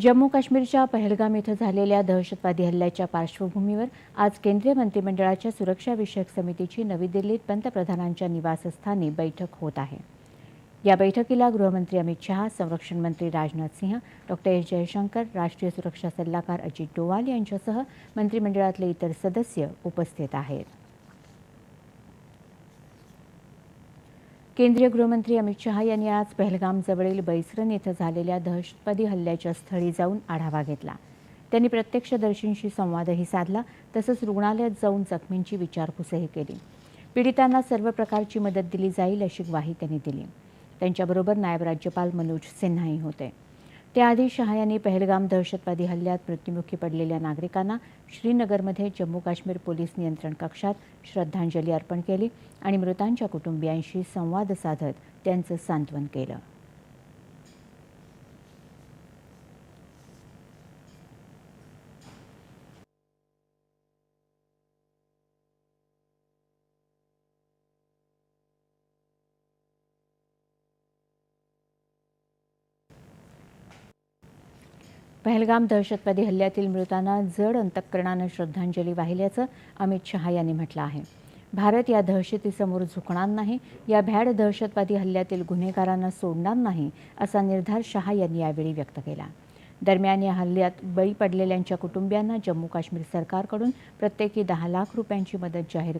जम्मू काश्मीरच्या पहलगाम इथं झालेल्या दहशतवादी हल्ल्याच्या पार्श्वभूमीवर आज केंद्रीय मंत्रिमंडळाच्या सुरक्षाविषयक समितीची नवी दिल्लीत पंतप्रधानांच्या निवासस्थानी बैठक होत आहे. या बैठकीला गृहमंत्री अमित शहा संरक्षण मंत्री राजनाथ सिंह डॉक्टर एस. जयशंकर राष्ट्रीय सुरक्षा सल्लागार अजित डोवाल यांच्यासह मंत्रिमंडळातले इतर सदस्य उपस्थित आहेत. केंद्रीय गृहमंत्री अमित शहा यांनी आज पहलगामजवळील बैसरन इथं झालेल्या दहशतवादी हल्ल्याच्या स्थळी जाऊन आढावा घेतला. त्यांनी प्रत्यक्षदर्शींशी संवादही साधला तसंच रुग्णालयात जाऊन जखमींची विचारपूसही केली. पीडितांना सर्व प्रकारची मदत दिली जाईल अशी ग्वाही त्यांनी दिली. त्यांच्याबरोबर नायब राज्यपाल मनोज सिन्हाही होते. त्याआधी शहा यांनी पहलगाम दहशतवादी हल्ल्यात मृत्युमुखी पडलेल्या नागरिकांना श्रीनगरमध्ये जम्मू काश्मीर पोलीस नियंत्रण कक्षात श्रद्धांजली अर्पण केली आणि मृतांच्या कुटुंबियांशी संवाद साधत त्यांचं सांत्वन केलं. पहलगाम दहशतवादी हल्ल्यातील मृतांना जड अंतःकरणानं श्रद्धांजली वाहिल्याचं अमित शहा यांनी म्हटलं आहे. भारत या दहशतीसमोर झुकणार नाही या भ्याड दहशतवादी हल्ल्यातील गुन्हेगारांना सोडणार नाही असा निर्धार शहा यांनी यावेळी व्यक्त केला. दरम्यान या हल्ल्यात बळी पडलेल्यांच्या कुटुंबियांना जम्मू काश्मीर सरकारकडून प्रत्येकी दहा लाख रुपयांची मदत जाहीर